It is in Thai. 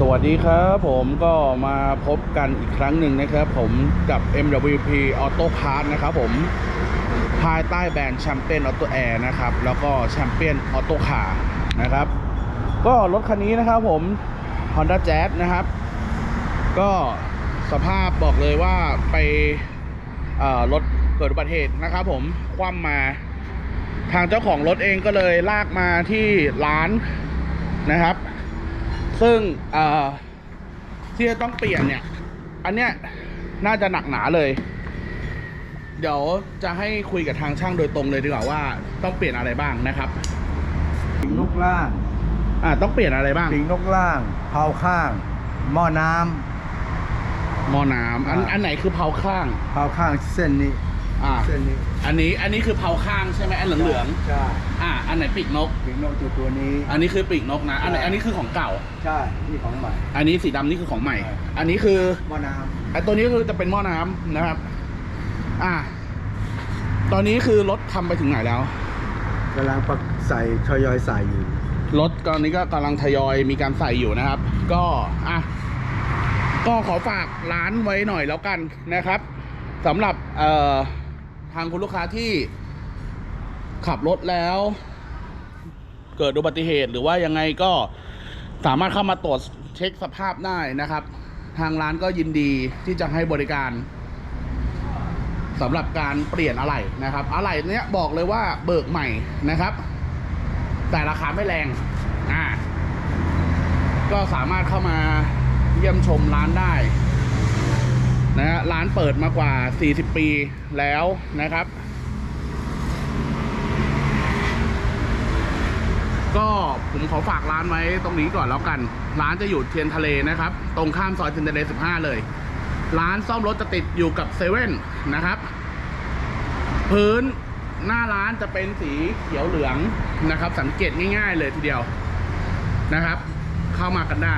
สวัสดีครับผมก็มาพบกันอีกครั้งหนึ่งนะครับผมกับ MWP Auto Parts นะครับผมภายใต้แบรนด์แชมเปี้ยนออโตแอร์นะครับแล้วก็แชมเปี้ยนออโตคาร์นะครับก็รถคันนี้นะครับผม Honda Jazz นะครับ ก็สภาพบอกเลยว่าไปรถเกิดอุบัติเหตุนะครับผมคว่ำมาทางเจ้าของรถเองก็เลยลากมาที่ร้านนะครับ ซึ่งเอ่อที่จะต้องเปลี่ยนเนี่ย อันเนี้ยน่าจะหนักหนาเลย เดี๋ยวจะให้คุยกับทางช่างโดยตรงเลยดีกว่าว่าต้องเปลี่ยนอะไรบ้างนะครับปิงนกล่างอ่าต้องเปลี่ยนอะไรบ้างปิงนกล่างเผาข้าง หม้อน้หม้อน้ำอันอ่าอันไหนคือเผาข้างำเผาข้างเส้นนี้ อ่าเส้นนี้อันนี้อันนี้คือเผาข้างใช่ไหมอันเหลืองใช่ๆอ่า อันไหนปีกนกปิงนกตัวตัวนี้ อันนี้คือปีกนกนะ อันไหนใช่ อันนี้คือของเก่า ใช่นี่ของใหม่ อันนี้สีดำนี่คือของใหม่ ใช่ อันนี้คือหม้อน้ไอตัวนี้คือจะเป็นหม้อน้ำนะครับ อ่า ตอนนี้คือรถทำไปถึงไหนแล้วำกำลังปักใส่ทยอยใส่อยู่ รถตอนนี้ก็กำลังทยอยมีการใส่อยู่นะครับ ก็อะก็ขอฝากร้านไว้หน่อยแล้วกันนะครับสำหรับเอ่อ ทางคุณลูกค้าที่ขับรถแล้ว เกิดอุบัติเหตุหรือว่ายังไงก็สามารถเข้ามาตรวจเช็คสภาพได้นะครับ ทางร้านก็ยินดีที่จะให้บริการสำหรับการเปลี่ยนอะไหล่นะครับ อะไหล่เนี้ยบอกเลยว่าเบิกใหม่นะครับ แต่ราคาไม่แรงอ่าก็สามารถเข้ามาเยี่ยมชมร้านได้ นะฮะร้านเปิดมากว่า 40 ปีแล้วนะครับ ก็ผมขอฝากร้านไว้ตรงนี้ก่อนแล้วกัน ร้านจะอยู่เทียนทะเลนะครับ ตรงข้ามซอยเทียนทะเล 15 เลย ร้านซ่อมรถจะติดอยู่กับเซเว่นนะครับ พื้นหน้าร้านจะเป็นสีเขียวเหลืองนะครับ สังเกตง่าย ๆ เลยทีเดียวนะครับ เข้ามากันได้